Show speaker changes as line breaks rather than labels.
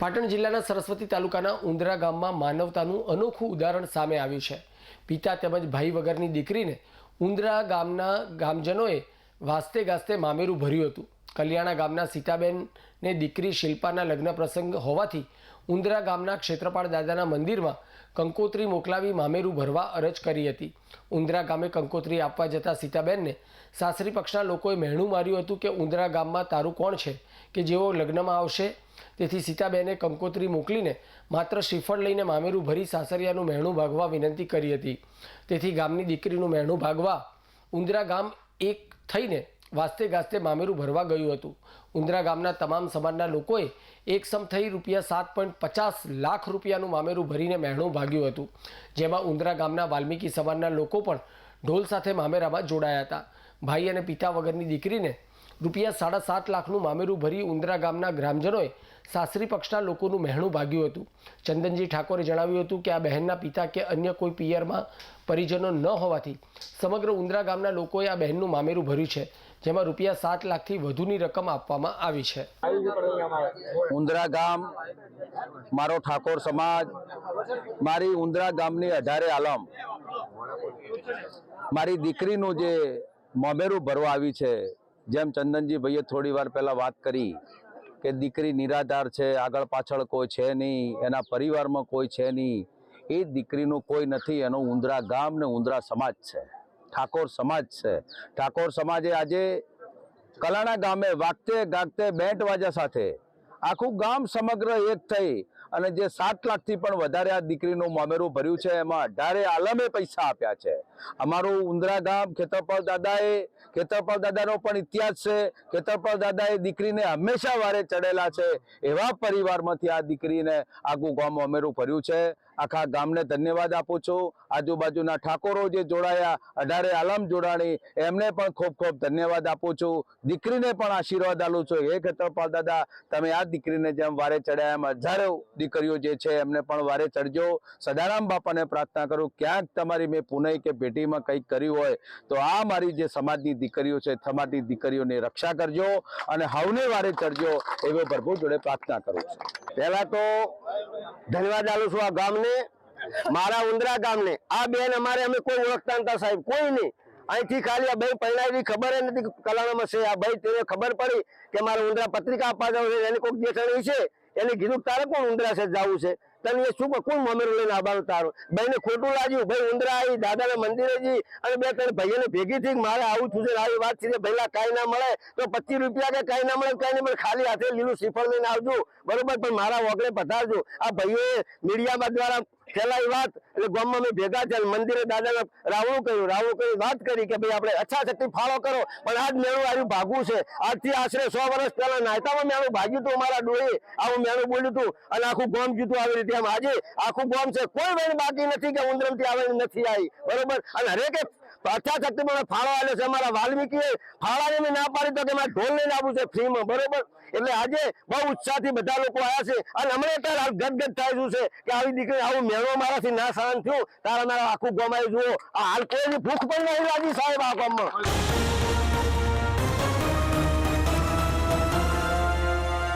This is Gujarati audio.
પાટણ જિલ્લાના સરસ્વતી તાલુકાના ઉંદરા ગામમાં માનવતાનું અનોખું ઉદાહરણ સામે આવ્યું છે. પિતા તેમજ ભાઈ વગરની દીકરીને ઉંદરા ગામના ગામજનોએ વાસ્તે ગાસ્તે મામેરું ભર્યું હતું. કલ્યાણા ગામના સીતાબેનને દીકરી શિલ્પાના લગ્ન પ્રસંગ હોવાથી ઉંદરા ગામના ક્ષેત્રપાળ દાદાના મંદિરમાં કંકોત્રી મોકલાવી મામેરું ભરવા અરજ કરી હતી. ઉંદરા ગામે કંકોત્રી આપવા જતા સીતાબેનને સાસરી પક્ષના લોકોએ મહેણું માર્યું હતું કે ઉંદરા ગામમાં તારું કોણ છે કે જેઓ લગ્નમાં આવશે? તેથી સીતાબેને કંકોત્રી મોકલીને માત્ર શ્રીફળ લઈને મામેરું ભરી સાસરિયાનું મહેણું ભાગવા વિનંતી કરી હતી. તેથી ગામની દીકરીનું મહેણું ભાગવા ઉંદરા ગામ એક થઈને વાસ્તે ગાસ્તે મામેરું ભરવા ગયું હતું. ઉંદરા ગામના તમામ સમાજના લોકોએ એકસમ થઈ રૂપિયા સાત પોઈન્ટ પચાસ લાખ રૂપિયાનું મામેરું ભરીને મહેણું ભાગ્યું હતું. જેમાં ઉંદરા ગામના વાલ્મીકી સમાજના લોકો પણ ઢોલ સાથે મામેરામાં જોડાયા હતા. ભાઈ અને પિતા વગરની દીકરીને રૂપિયા સાડા સાત લાખનું મામેરું ભરી ઉંદરા ગામના ગ્રામજનોએ સાસરી પક્ષના લોકોનું મહેણું ભાગ્યું હતું. ચંદનજી ઠાકોરે જણાવ્યું હતું કે આ બહેનના પિતા કે અન્ય કોઈ પિયરમાં પરિજનો ન હોવાથી સમગ્ર ઉંદરા ગામના લોકોએ આ બહેનનું મામેરું ભર્યું છે. જેમાં રૂપિયા સાત લાખથી વધુની રકમ આપવામાં આવી છે.
ઉંદરા ગામ, મારો ઠાકોર સમાજ, મારી ઉંદરા ગામની અઢારે આલમ, મારી દીકરીનું જે મોમેરું ભરવા આવી છે, જેમ ચંદનજી ભાઈએ થોડી વાર પહેલાં વાત કરી કે દીકરી નિરાધાર છે, આગળ પાછળ કોઈ છે નહીં, એના પરિવારમાં કોઈ છે નહીં, એ દીકરીનું કોઈ નથી, એનો ઉંદરા ગામ ને ઉંદરા સમાજ છે. ઠાકોર સમાજ છે. ઠાકોર સમાજે આજે કલાણા ગામે વાગતે ગાગતે બેન્ટ વાજા સાથે આખું ગામ સમગ્ર એક થઈ અને જે સાત લાખથી પણ વધારે આ દીકરીનું મામેરું ભર્યું છે, એમાં અઢારે આલમે પૈસા આપ્યા છે. અમારું ઉંદરા ગામ ખેતરપાલ દાદાએ, ખેતરપાલ દાદાનો પણ ઇતિહાસ છે. ખેતરપાલ દાદાએ દીકરીને હંમેશા વારે ચડેલા છે. એવા પરિવારમાંથી આ દીકરીને આખું ગામ મામેરું ભર્યું છે. આખા ગામને ધન્યવાદ આપું છું. આજુબાજુના ઠાકોરો જે જોડાયા, અઢારે આલમ જોડાણી, એમને પણ ખૂબ ખૂબ ધન્યવાદ આપું છું. દીકરીને પણ આશીર્વાદ આલું છું. હે ખેતરપાલ દાદા, તમે આ દીકરીને જેમ વારે ચડ્યા એમ હજારો દીકરીઓ જે છે, એમને પણ વારે ચડજો. સદારામ બાપાને પ્રાર્થના કરું, ક્યાંક તમારી મેં પુનઃ કે પેઢીમાં કંઈક કર્યું હોય, તો આ મારી જે સમાજની દીકરીઓ છે, સમાજની દીકરીઓની રક્ષા કરજો અને હવને વારે ચડજો, એવો પ્રભુ જોડે પ્રાર્થના કરું છું.
પહેલાં તો ધન્યવાદ આલું છું આ ગામને, મારા ઉંદરા ગામને. આ બેન અમારે અમે કોઈ ઓળખતા નતા સાહેબ, કોઈ નહીં. અહીંથી ખાલી આ ભાઈ પહેલાવી ખબર નથી કલાણામાં છે. આ ભાઈ તેને ખબર પડી કે મારે ઉંદરા પત્રિકા આપવા જવું છે, એની કોઈક જેઠાણી છે. એને કીધું તારે કોણ ઉંદરા છે જવું છે? તને શું કોણ મમેરું લઈને આવવાનું તારું? ભાઈને ખોટું લાગ્યું, ભાઈ ઉંદરા આવી, દાદાના મંદિરે જી અને બે ત્રણ ભાઈઓને ભેગી થઈ મારે આવું છું આવી વાત છે પહેલા કાંઈ ના મળે, તો પચીસ રૂપિયા કે કાંઈ ના મળે, કાંઈ નહીં મળે, ખાલી હાથે લીલું શ્રીફળ લઈને આવજો. બરોબર, પણ મારા વગડે પધારજો. આ ભાઈઓએ મીડિયામાં દ્વારા ફેલાઈ વાત, એટલે ગામમાં અમે ભેગા થયા મંદિરે દાદાને રાવણું કર્યું રાવણું કરી વાત કરી કે ભાઈ આપણે અચ્છા શક્તિ ફાળો કરો, પણ આજ મેળું આવ્યું ભાગવું છે. આજથી આશરે સો વર્ષ પહેલા નાયતામાં મેળું ભાગ્યું હતું અમારા ડોળે, આવું મેળું બોલ્યું હતું અને આખું ગામ જીતું આવી રીતે આમ આજે આખું ગામ છે. કોઈ વેણ બાકી નથી કે ઉંદરમથી થી આવે નથી આવી, બરોબર? અને હરેકે અચ્છા શક્તિ મને ફાળો આવ્યો છે અમારા વાલ્મીકીએ. ફાળાની મેં ના પાડી તો કે મારે ઢોલ લઈને આવવું છે ફ્રીમાં, બરોબર? એટલે આજે બહુ ઉત્સાહથી બધા લોકો આવ્યા છે. અને હમણાં હાલ ગદગદ થાય છે કે આવી દીકરી આવું મેળો મારાથી ના સહન થયું. તારા મારા આખું ગમાઈ જુઓ. આ હાલ કોઈની ભૂખ પણ નહીં લાગી સાહેબ આ ગામમાં.